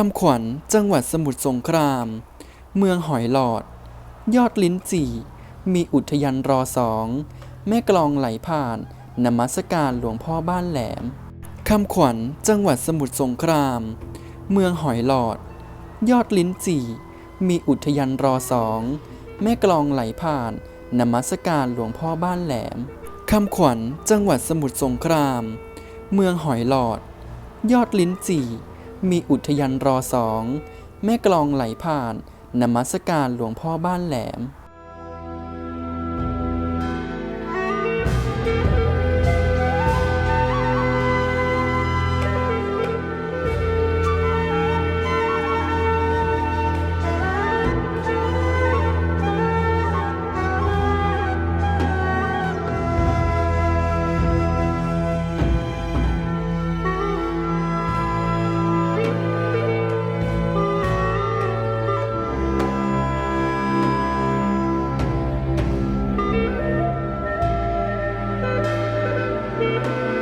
คำขวัญจังหวัดสมุทรสงคราม เมืองหอยหลอด ยอดลิ้นจี่ มีอุทยานรอสอง แม่กลองไหลผ่าน นมัสการหลวงพ่อบ้านแหลม คำขวัญจังหวัดสมุทรสงคราม เมืองหอยหลอด ยอดลิ้นจี่ มีอุทยานรอสอง แม่กลองไหลผ่าน นมัสการหลวงพ่อบ้านแหลม คำขวัญจังหวัดสมุทรสงคราม เมืองหอยหลอด ยอดลิ้นจี่ มีอุทยานรอสอง แม่กลองไหลผ่านนมัสการหลวงพ่อบ้านแหลม Música